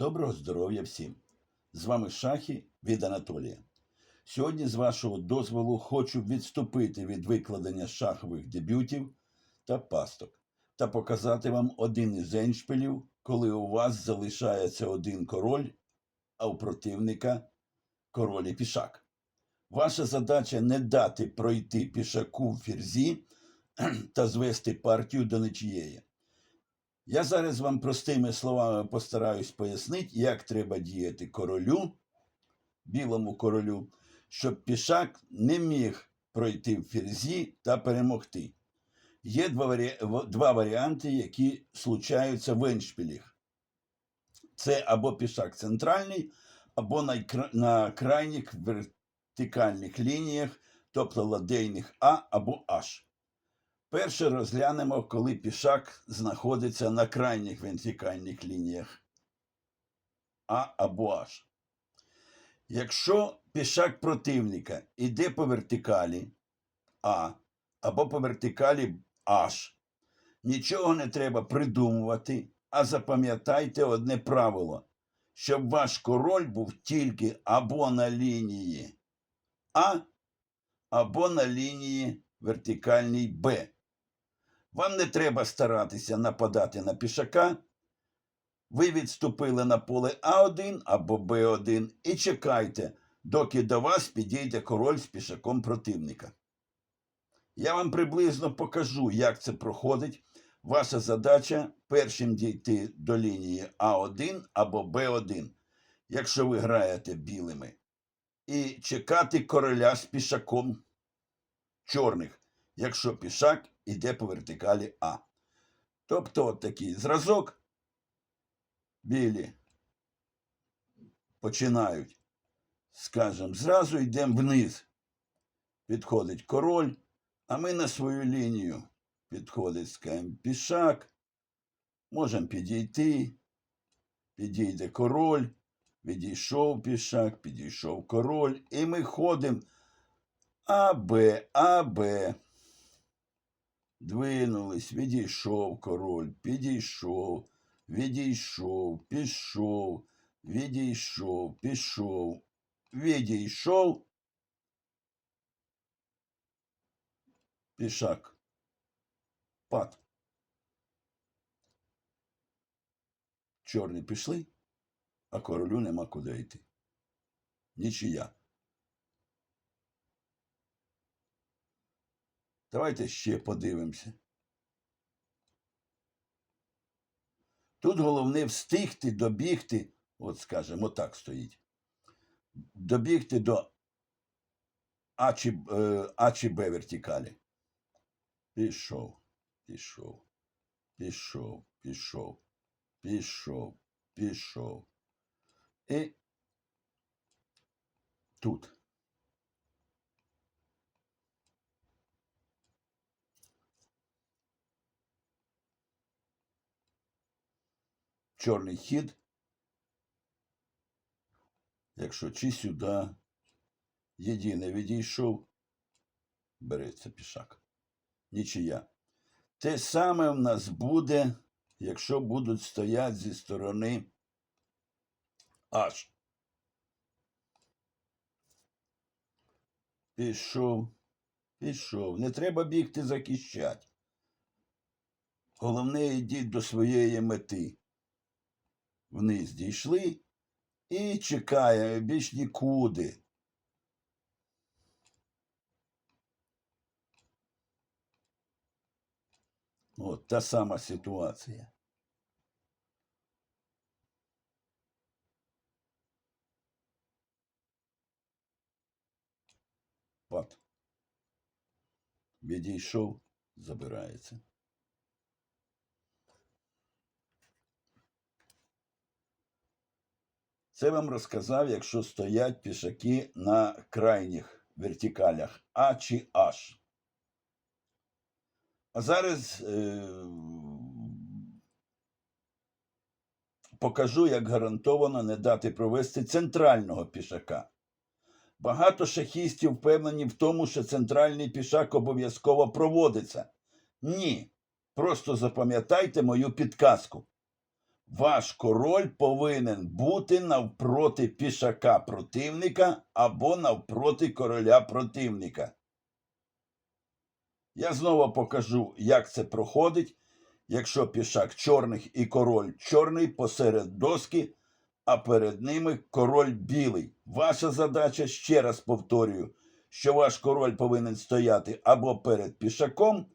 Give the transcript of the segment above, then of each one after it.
Доброго здоров'я всім! З вами Шахі від Анатолія. Сьогодні, з вашого дозволу, хочу відступити від викладення шахових дебютів та пасток та показати вам один із еншпилів, коли у вас залишається один король, а у противника король і пішак. Ваша задача не дати пройти пішаку в ферзі та звести партію до нічієї. Я зараз вам простими словами постараюсь пояснити, як треба діяти королю, білому королю, щоб пішак не міг пройти в ферзі та перемогти. Є два, варі... два варіанти, які случаються в еншпілях. Це або пішак центральний, або на, на крайніх вертикальних лініях, тобто ладейних А або H. Перше розглянемо, коли пішак знаходиться на крайніх вертикальних лініях А або H. Якщо пішак противника йде по вертикалі А або по вертикалі H, нічого не треба придумувати, а запам'ятайте одне правило, щоб ваш король був тільки або на лінії А, або на лінії вертикальній Б. Вам не треба старатися нападати на пішака. Ви відступили на поле А1 або Б1 і чекайте, доки до вас підійде король з пішаком противника. Я вам приблизно покажу, як це проходить. Ваша задача першим дійти до лінії А1 або Б1, якщо ви граєте білими, і чекати короля з пішаком чорних, якщо пішак іде по вертикалі А. Тобто от такий зразок білі починають, скажімо, зразу йдемо вниз. Підходить король, а ми на свою лінію. Підходить, скажімо, пішак. Можемо підійти. Підійде король, відійшов пішак, підійшов король, і ми ходимо А, Б, А, Б. Двинулись, відійшов король, підійшов, відійшов, пішов, відійшов, пішов, відійшов. Пішак. Пад. Чорні пішли, а королю нема куди йти. Нічия. Давайте ще подивимося. Тут головне встигти добігти, от скажімо, так стоїть. Добігти до А чи, е, а чи Б вертикалі. Пішов, пішов, пішов, пішов, пішов, пішов. І тут. Чорний хід. Якщо чи сюди єдине відійшов, береться пішак. Нічия. Те саме в нас буде, якщо будуть стояти зі сторони аж. Пішов, пішов. Не треба бігти захищати. Головне, йдіть до своєї мети вниз дійшли і чекає більш нікуди. От та сама ситуація. Пат. Відійшов, забирається. Це вам розказав, якщо стоять пішаки на крайніх вертикалях А чи H. А зараз е- покажу, як гарантовано не дати провести центрального пішака. Багато шахістів впевнені в тому, що центральний пішак обов'язково проводиться. Ні. Просто запам'ятайте мою підказку. Ваш король повинен бути навпроти пішака противника або навпроти короля противника. Я знову покажу, як це проходить, якщо пішак чорних і король чорний посеред доски, а перед ними король білий. Ваша задача, ще раз повторюю, що ваш король повинен стояти або перед пішаком,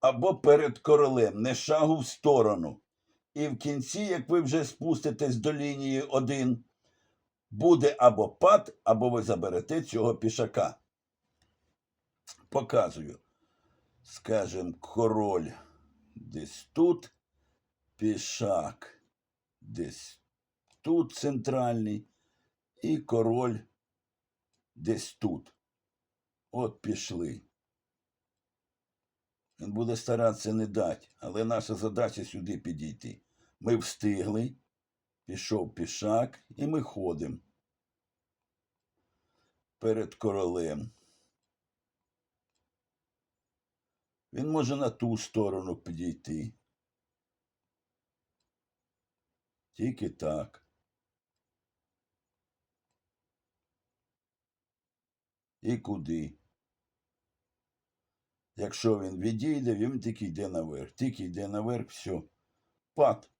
або перед королем, не шагу в сторону. І в кінці, як ви вже спуститесь до лінії 1, буде або пад, або ви заберете цього пішака. Показую. Скажем, король десь тут, пішак десь тут центральний, і король десь тут. От пішли. Він буде старатися не дати, але наша задача сюди підійти. Ми встигли, пішов пішак, і ми ходимо перед королем. Він може на ту сторону підійти. Тільки так. І куди? Якщо він відійде, він тільки йде наверх. Тільки йде наверх, все. Пад.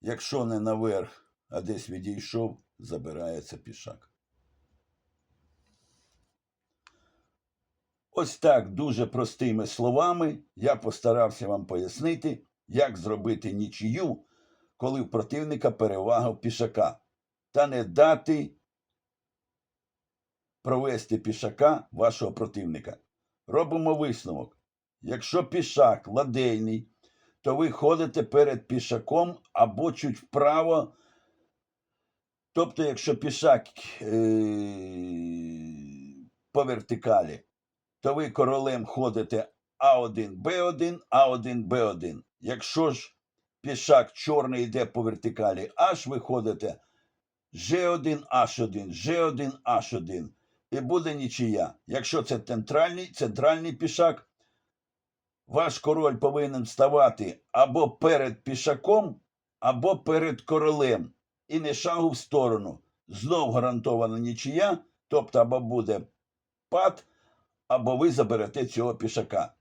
Якщо не наверх, а десь відійшов, забирається пішак. Ось так дуже простими словами я постарався вам пояснити, як зробити нічию, коли в противника перевага пішака, та не дати провести пішака вашого противника. Робимо висновок. Якщо пішак ладейний, то ви ходите перед пішаком або чуть вправо. Тобто, якщо пішак е- по вертикалі, то ви королем ходите А1, Б1, А1, Б1. Якщо ж пішак чорний йде по вертикалі H, ви ходите G1, H1, G1, H1. І буде нічия. Якщо це центральний, центральний пішак, ваш король повинен ставати або перед пішаком, або перед королем. І не шагу в сторону. Знов гарантована нічия, тобто або буде пад, або ви заберете цього пішака.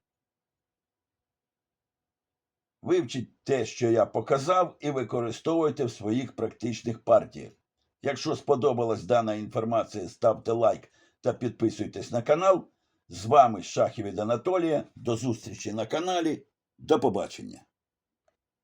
Вивчіть те, що я показав, і використовуйте в своїх практичних партіях. Якщо сподобалась дана інформація, ставте лайк та підписуйтесь на канал. З вами Шахів від Анатолія. До зустрічі на каналі. До побачення.